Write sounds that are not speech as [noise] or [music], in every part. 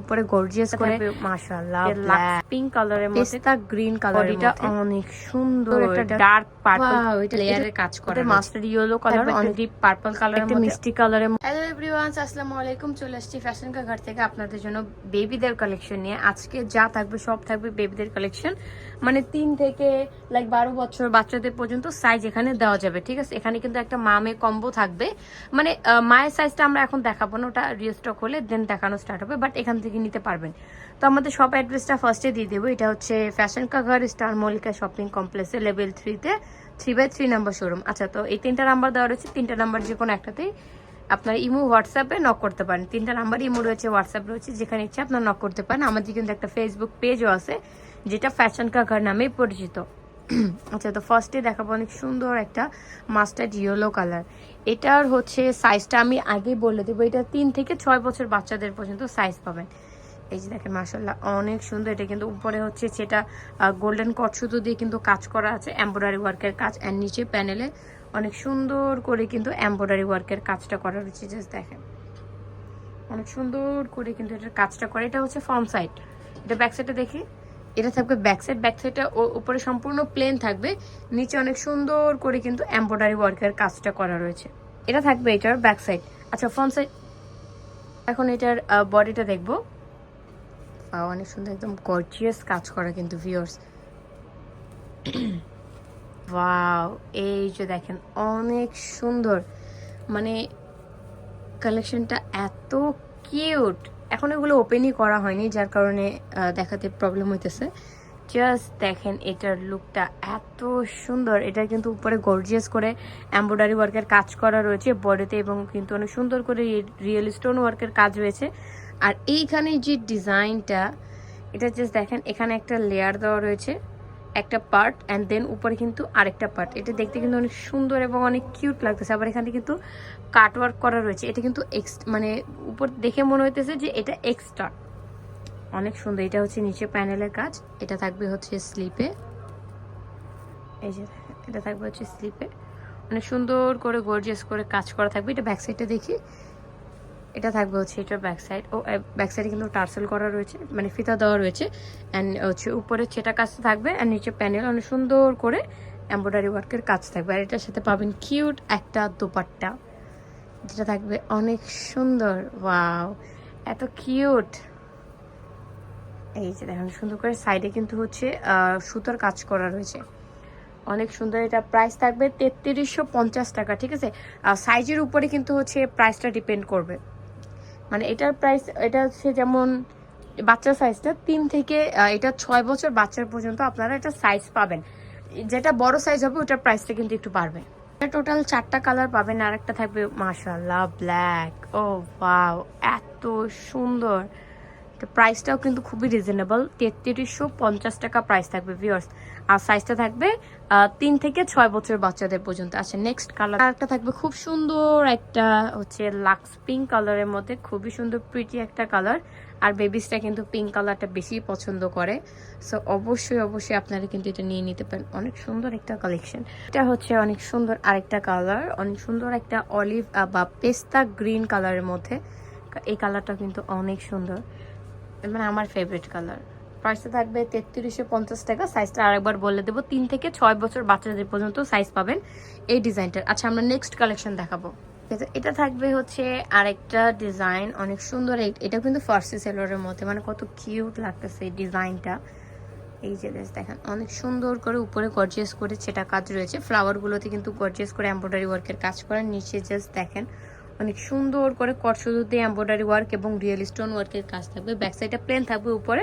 উপরে গর্জিয়াস করে মাশাআল্লাহ পিঙ্ক কালারের মধ্যে পেস্তা গ্রিন কালারের বডিটা অনেক সুন্দর। একটা ডার্ক পার্পল এটা লেয়ারের কাজ করা মাস্টার ইয়েলো কালার অনেক ডিপ পার্পল কালারের মধ্যে। মিষ্টি কালারের হ্যালো এভরিওয়ান আসসালামু আলাইকুম। চলে আসছি ফ্যাশন কা ঘর থেকে আপনাদের জন্য বেবিদের কালেকশন নিয়ে। আজকে যা থাকবে সব থাকবে বেবিদের কালেকশন মানে তিন থেকে লাইক বারো বছর বাচ্চাদের পর্যন্ত সাইজ এখানে দেওয়া যাবে ঠিক আছে? এখানে কিন্তু একটা মামে কম্বো থাকবে। মানে মায়ের সাইজটা আমরা এখন দেখাবো না ওটা রিস্টক হলে দেন দেখানো স্টার্ট হবে। বাট এখান থেকে নিতে পারবেন। তো আমাদের সব অ্যাড্রেসটা ফার্স্টে দিয়ে দেবো। এটা হচ্ছে fashion Ka Ghar star Mallika shopping কমপ্লেক্সে লেভেল থ্রিতে three by three number showroom আচ্ছা তো এই তিনটা নাম্বার দেওয়া রয়েছে। তিনটা নাম্বার যে কোনো একটাতেই আপনার ইমো হোয়াটসঅ্যাপে নক করতে পারেন। তিনটা নাম্বার ইমো রয়েছে হোয়াটসঅ্যাপ রয়েছে, যেখানে ইচ্ছে আপনার নক করতে পারেন। আমাদের কিন্তু একটা ফেসবুক পেজও আছে, যেটা ফ্যাশন কা ঘর নামেই পরিচিত। [clears throat] আচ্ছা তো ফার্স্টে দেখাবো অনেক সুন্দর একটা মাস্টার্ড ইয়েলো কালার এটার হচ্ছে সাইজটা আমি আগেই বলে দেবো, এটা তিন থেকে ছয় বছর বাচ্চাদের পর্যন্ত সাইজ পাবেন। এই যে দেখেন মাসাল্লাহ অনেক সুন্দর। এটা কিন্তু উপরে হচ্ছে সেটা গোল্ডেন কট সুতো দিয়ে কিন্তু কাজ করা আছে এমব্রয়ডারি ওয়ার্কের কাজ। অ্যান্ড নিচে প্যানেলে অনেক সুন্দর করে কিন্তু এমব্রয়ডারি ওয়ার্কের কাজটা করা রয়েছে জাস্ট দেখেন। অনেক সুন্দর করে কিন্তু এটার কাজটা করে। এটা হচ্ছে ফর্ম সাইড এটা ব্যাক সাইডে দেখি। এটা থাকবে ব্যাক সাইড ব্যাক সাইডটা উপরে সম্পূর্ণ প্লেন থাকবে। নিচে অনেক সুন্দর করে কিন্তু এমব্রয়ডারি ওয়ার্কের কাজটা করা রয়েছে। এটা থাকবে এটার ব্যাক সাইড আচ্ছা ফ্রন্ট সাইড এখন এটার বডিটা দেখব। অনেক সুন্দর, একদম গর্জিয়াস কাজ করা কিন্তু ভিউয়ার্স ওয়াও এই যে দেখেন, অনেক সুন্দর। মানে কালেকশনটা এত কিউট এখন এগুলো ওপেনই করা হয়নি, যার কারণে দেখাতে প্রবলেম হইতেছে। জাস্ট দেখেন, এটার লুকটা এত সুন্দর। এটা কিন্তু উপরে গর্জিয়াস করে এমব্রয়ডারি ওয়ার্কের কাজ করা রয়েছে বডিতে এবং কিন্তু অনেক সুন্দর করে রিয়েল স্টোন ওয়ার্কের কাজ রয়েছে আর এইখানে যে ডিজাইনটা এটা জাস্ট দেখেন, এখানে একটা লেয়ার দেওয়া রয়েছে। একটা পার্ট অ্যান্ড দেন উপরে কিন্তু আরেকটা পার্ট এটা দেখতে কিন্তু অনেক সুন্দর এবং অনেক কিউট লাগতেছে। আবার এখানে কিন্তু কাট ওয়ার্ক করা রয়েছে। এটা কিন্তু এক্স মানে উপর দেখে মনে হইতেছে যে এটা এক্সট্রা অনেক সুন্দর। এটা হচ্ছে নিচে প্যানেলের কাজ। এটা থাকবে হচ্ছে স্লিপে এই যে, এটা থাকবে হচ্ছে স্লিপে অনেক সুন্দর করে গর্জিয়াস করে কাজ করা থাকবে। এটা ব্যাক সাইডটা দেখি। এটা থাকবে হচ্ছে এটার ব্যাক সাইড ও ব্যাক সাইডে কিন্তু টার্সেল করা রয়েছে মানে ফিতা দেওয়া রয়েছে অ্যান্ড হচ্ছে উপরে সেটা কাজ থাকবে অ্যান্ড নিচে প্যানেল অনেক সুন্দর করে এমব্রয়ডারি ওয়ার্কের কাজ থাকবে, আর এটার সাথে পাবেন কিউট একটা দোপাট্টা, যেটা থাকবে অনেক সুন্দর ওয়াও এত কিউট এই যে দেখেন, সুন্দর করে সাইডে কিন্তু হচ্ছে সুতোর কাজ করা রয়েছে, অনেক সুন্দর, এটা প্রাইস থাকবে তেত্রিশশো টাকা, ঠিক আছে? সাইজের উপরে কিন্তু হচ্ছে প্রাইসটা ডিপেন্ড করবে। মানে এটার প্রাইস এটা হচ্ছে যেমন বাচ্চার সাইজটা তিন থেকে এটা ছয় বছর বাচ্চার পর্যন্ত আপনারা এটা সাইজ পাবেন। যেটা বড় সাইজ হবে, ওটার প্রাইসটা কিন্তু একটু বাড়বে। টোটাল চারটা কালার পাবেন আর একটা থাকবে মাশাল্লাহ ব্ল্যাক ও ওয়াও এত সুন্দর। তো প্রাইসটাও কিন্তু খুবই রিজনেবল তেত্রিশশো পঞ্চাশ টাকা প্রাইস থাকবে ভিউয়ার্স আর সাইজটা থাকবে তিন থেকে ছয় বছর বাচ্চাদের পর্যন্ত। আচ্ছা নেক্সট কালার একটা থাকবে খুব সুন্দর একটা হচ্ছে লাক্স পিঙ্ক কালারের মধ্যে। খুবই সুন্দর প্রিটি একটা কালার আর বেবিসটা কিন্তু পিঙ্ক কালারটা বেশি পছন্দ করে। সো অবশ্যই অবশ্যই আপনারা কিন্তু এটা নিয়ে নিতে পারেন। অনেক সুন্দর একটা কালেকশন এটা হচ্ছে অনেক সুন্দর আরেকটা কালার অনেক সুন্দর একটা অলিভ বা পেস্তা গ্রিন কালারের মধ্যে। এই কালারটা কিন্তু অনেক সুন্দর। মানে আমার ফেভারিট কালার প্রাইসটা থাকবে তেত্রিশশো পঞ্চাশ টাকা। সাইজটা আরেকবার বলে দেবো। তিন থেকে ছয় বছর বাচ্চাদের পর্যন্ত সাইজ পাবেন এই ডিজাইনটার আচ্ছা আমরা নেক্সট কালেকশন দেখাবো। এটা- থাকবে হচ্ছে আরেকটা ডিজাইন অনেক সুন্দর। এটা কিন্তু ফার্সি সেলোরের মধ্যে মানে কত কিউট লাগতেছে এই ডিজাইনটা এই যে বেশ দেখেন, অনেক সুন্দর করে উপরে গর্জিয়াস করে সেটা কাজ রয়েছে ফ্লাওয়ারগুলোতে কিন্তু গর্জিয়াস করে এমব্রয়ডারি ওয়ার্কের কাজ করেন নিচে জাস্ট দেখেন অনেক সুন্দর করে কট সুতো দিয়ে এমব্রয়ডারি ওয়ার্ক এবং রিয়েল স্টোন ওয়ার্কের কাজ থাকবে। ব্যাক সাইডটা প্লেন থাকবে, উপরে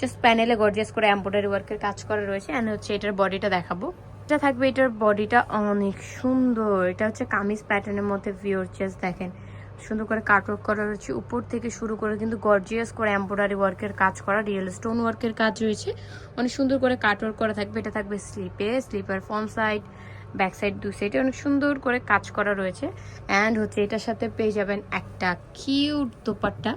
জাস্ট প্যানেলে গর্জিয়াস করে এমব্রয়ডারি ওয়ার্কের কাজ করা রয়েছে। অ্যান্ড হচ্ছে এটার বডিটা দেখাবো। এটা থাকবে, এটার বডিটা অনেক সুন্দর। এটা হচ্ছে কামিজ প্যাটার্নের মধ্যে ভিওর জাস্ট দেখেন। সুন্দর করে কাটওয়ার্ক করা রয়েছে উপর থেকে শুরু করে কিন্তু গর্জিয়াস করে এমব্রয়ডারি ওয়ার্কের কাজ করা, রিয়েল স্টোন ওয়ার্কের কাজ রয়েছে। অনেক সুন্দর করে কাটওয়ার্ক করা থাকবে। এটা থাকবে স্লিপে স্লিপার ফ্রন্ট সাইড ব্যাক সাইড, দু সাইডে অনেক সুন্দর করে কাজ করা রয়েছে। অ্যান্ড হচ্ছে এটার সাথে পেয়ে যাবেন একটা কিউট দোপাট্টা।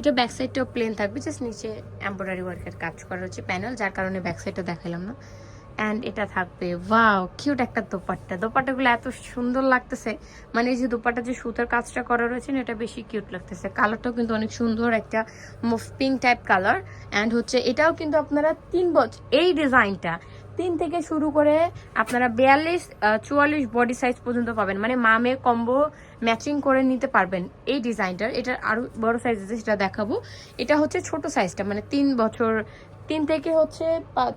এটা ব্যাক সাইডটাও প্লেন থাকবে জাস্ট নিচে এমব্রয়ডারি ওয়ার্কের কাজ করা রয়েছে প্যানেল যার কারণে ব্যাক সাইডটা দেখালাম না। অ্যান্ড এটা থাকবে ওয়াও কিউট একটা দোপাট্টা। দোপাট্টাগুলো এত সুন্দর লাগতেছে। মানে এই যে দোপাট্টা যে সুতার কাজটা করা রয়েছে না, এটা বেশি কিউট লাগতেছে। কালারটাও কিন্তু অনেক সুন্দর, একটা mauve pink type colour and হচ্ছে এটাও কিন্তু আপনারা তিন বছর এই ডিজাইনটা তিন থেকে শুরু করে আপনারা বিয়াল্লিশ চুয়াল্লিশ বডি সাইজ পর্যন্ত পাবেন। মানে মামে কম্বো ম্যাচিং করে নিতে পারবেন এই ডিজাইনটার এটার আরও বড় সাইজ আছে, সেটা দেখাবো। এটা হচ্ছে ছোট সাইজটা মানে তিন বছর, তিন থেকে হচ্ছে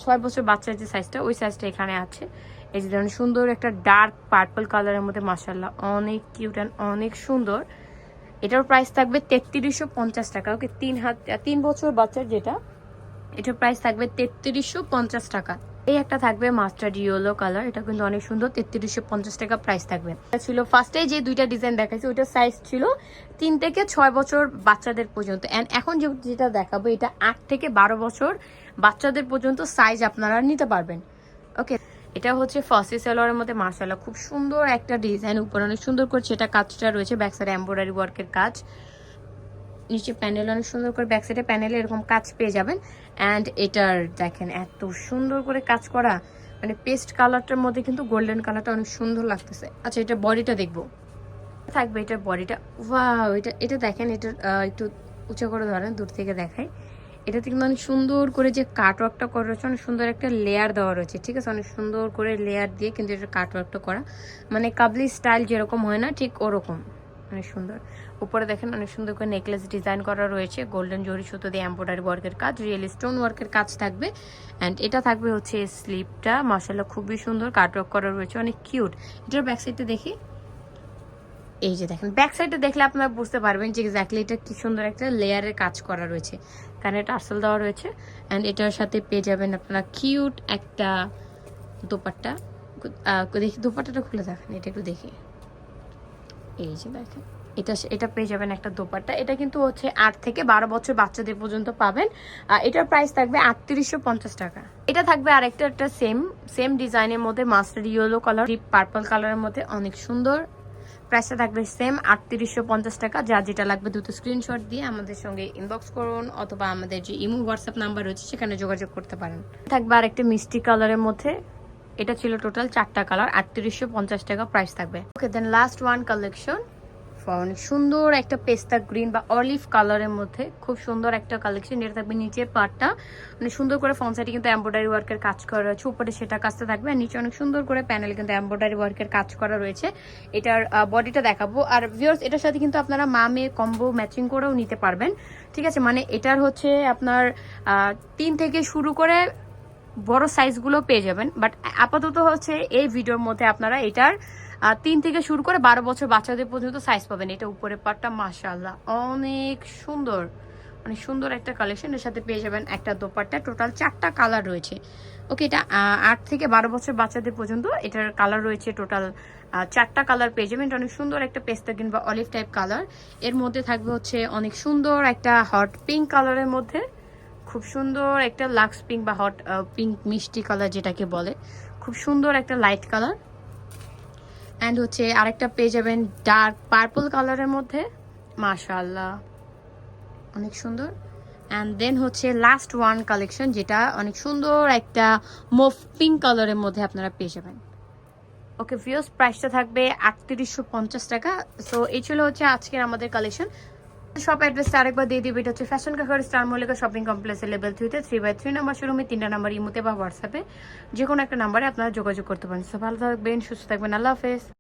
ছয় বছর বাচ্চার যে সাইজটা ওই সাইজটা এখানে আছে। এই যে ধরুন সুন্দর একটা ডার্ক পার্পল কালারের মধ্যে মাসাল্লাহ অনেক কিউট অ্যান্ড অনেক সুন্দর। এটার প্রাইস থাকবে তেত্রিশশো পঞ্চাশ টাকা। ওকে, তিন হাত, তিন বছর বাচ্চার যেটা, এটার প্রাইস থাকবে তেত্রিশশো পঞ্চাশ টাকা। এই একটা থাকবে মাস্টার্ড ইয়েলো কালার, এটা কিন্তু অনেক সুন্দর, তেত্রিশশো পঞ্চাশ টাকা প্রাইস থাকবে। এটা ছিল ফার্স্টে যে দুইটা ডিজাইন দেখাইছি ওইটার সাইজ ছিল তিন থেকে ছয় বছর বাচ্চাদের পর্যন্ত। অ্যান্ড এখন যেটা দেখাবো, এটা আট থেকে বারো বছর বাচ্চাদের পর্যন্ত সাইজ আপনারা নিতে পারবেন। ওকে এটা হচ্ছে ফসি সেলোয়ারের মধ্যে মার্শাল্লাহ খুব সুন্দর একটা ডিজাইন উপরে অনেক সুন্দর করে সেটা কাজটা রয়েছে ব্যাক সাইডে এম্ব্রয়ডারি ওয়ার্কের কাজ। নিচে প্যানেল অনেক সুন্দর করে ব্যাক সাইডে প্যানেলে এরকম কাজ পেয়ে যাবেন। অ্যান্ড এটার দেখেন, এত সুন্দর করে কাজ করা। মানে পেস্ট কালারটার মধ্যে কিন্তু গোল্ডেন কালারটা অনেক সুন্দর লাগতেছে। আচ্ছা এটা বডিটা দেখব। থাকবে এটার বডিটা ওয়াও এটা এটা দেখেন, এটা একটু উঁচু করে ধরেন, দূর থেকে দেখাই। এটাতে কিন্তু অনেক সুন্দর করে যে কাটওয়ার্কটা করা রয়েছে, অনেক সুন্দর একটা লেয়ার দেওয়া রয়েছে, ঠিক আছে? অনেক সুন্দর করে লেয়ার দিয়ে কিন্তু এটা কাটওয়ার্কটা করা। মানে কাবলি স্টাইল যেরকম হয় না, ঠিক ওরকম। অনেক সুন্দর। উপরে দেখেন অনেক সুন্দর করে নেকলেস ডিজাইন করা রয়েছে গোল্ডেন জরি সুতো দিয়ে এম্ব্রয়ডারি ওয়ার্কের কাজ রিয়েল স্টোন ওয়ার্কের কাজ থাকবে। অ্যান্ড এটা থাকবে হচ্ছে স্লিপটা মাসাল্লাহ খুবই সুন্দর কাটওয়ার্ক করা রয়েছে, অনেক কিউট এটার ব্যাক সাইডটা দেখি। এই যে দেখেন ব্যাক সাইডে দেখলে আপনারা বুঝতে পারবেন যে এক্স্যাক্টলি এটা কি সুন্দর একটা লেয়ারের কাজ করা রয়েছে। কারণ এটা আর্সেল দেওয়া রয়েছে। অ্যান্ড এটার সাথে পেয়ে যাবেন আপনারা কিউট একটা দোপাট্টা। দেখি, দোপাট্টাটা খুলে দেখেন, এটা একটু দেখি। এই যে দেখেন, এটা এটা পেয়ে যাবেন একটা দোপাট্টা। এটা কিন্তু হচ্ছে আট থেকে বারো বছর বাচ্চাদের পর্যন্ত পাবেন। এটার প্রাইস থাকবে আটত্রিশশো পঞ্চাশ টাকা। এটা থাকবে আরেকটা, একটা সেম সেম ডিজাইনের মধ্যে master yellow colour deep purple কালারের মধ্যে অনেক সুন্দর। প্রাইসটা থাকবে সেম আটত্রিশশো পঞ্চাশ টাকা। যা যেটা লাগবে দুটো স্ক্রিনশট দিয়ে আমাদের সঙ্গে ইনবক্স করুন, অথবা আমাদের যে ইমো হোয়াটসঅ্যাপ নাম্বার রয়েছে, সেখানে যোগাযোগ করতে পারেন। থাকবে আরেকটা মিষ্টি কালারের মধ্যে এটা ছিল টোটাল চারটা কালার, আটত্রিশশো পঞ্চাশ টাকা প্রাইস থাকবে। Okay then last one collection অনেক সুন্দর একটা পেস্তা গ্রিন বা অলিভ কালারের মধ্যে খুব সুন্দর একটা কালেকশন এটা থাকবে নিচের পার্টটা মানে সুন্দর করে ফোন সাইডে কিন্তু এম্ব্রয়ডারি ওয়ার্কের কাজ করা রয়েছে, উপরে সেটা কাজটা থাকবে আর নিচে অনেক সুন্দর করে প্যানেল কিন্তু এম্ব্রয়ডারি ওয়ার্কের কাজ করা রয়েছে। এটার বডিটা দেখাবো। আর ভিউয়ার্স এটার সাথে কিন্তু আপনারা মা মেয়ে কম্বো ম্যাচিং করেও নিতে পারবেন। ঠিক আছে? মানে এটার হচ্ছে আপনার তিন থেকে শুরু করে বড় সাইজগুলো পেয়ে যাবেন। বাট আপাতত হচ্ছে এই ভিডিওর মধ্যে আপনারা এটার তিন থেকে শুরু করে বারো বছর বাচ্চাদের পর্যন্ত সাইজ পাবেন। এটা উপরে পাটটা মাশাল্লাহ অনেক সুন্দর অনেক সুন্দর একটা কালেকশন এর সাথে পেয়ে যাবেন একটা দোপাট্টা। টোটাল চারটা কালার রয়েছে। ওকে এটা আট থেকে বারো বছর বাচ্চাদের পর্যন্ত এটার কালার রয়েছে টোটাল চারটা কালার পেয়ে যাবেন। এটা অনেক সুন্দর একটা পেস্তা কিংবা অলিভ টাইপ কালারের মধ্যে থাকবে হচ্ছে অনেক সুন্দর একটা হট পিঙ্ক কালারের মধ্যে। খুব সুন্দর একটা লাক্স পিঙ্ক বা হট পিঙ্ক মিষ্টি কালার যেটাকে বলে। খুব সুন্দর একটা লাইট কালার। অ্যান্ড হচ্ছে আরেকটা পেয়ে যাবেন ডার্ক পার্পল কালারের মধ্যে। মাশাল্লাহ অনেক সুন্দর। অ্যান্ড দেন হচ্ছে লাস্ট ওয়ান কালেকশন যেটা অনেক সুন্দর একটা মুভ পিঙ্ক কালারের মধ্যে আপনারা পেয়ে যাবেন। ওকে ভিউস প্রাইসটা থাকবে আটত্রিশশো পঞ্চাশ টাকা। সো এই ছিল হচ্ছে আজকের আমাদের কালেকশন শপ অ্যাড্রেসটা আরেকবার দিয়ে দিবে, এটা হচ্ছে ফ্যাশন কাকার স্টার মল্লিকা শপিং কমপ্লেক্সে লেভেল থ্রিতে থ্রি বাই থ্রি নাম্বার শোরুমে তিনটা নাম্বার ইমোতে বা হোয়াটসঅ্যাপে যে কোনো একটা নাম্বারে আপনারা যোগাযোগ করতে পারেন। সো ভালো থাকবেন, সুস্থ থাকবেন, আল্লাহ হাফেজ।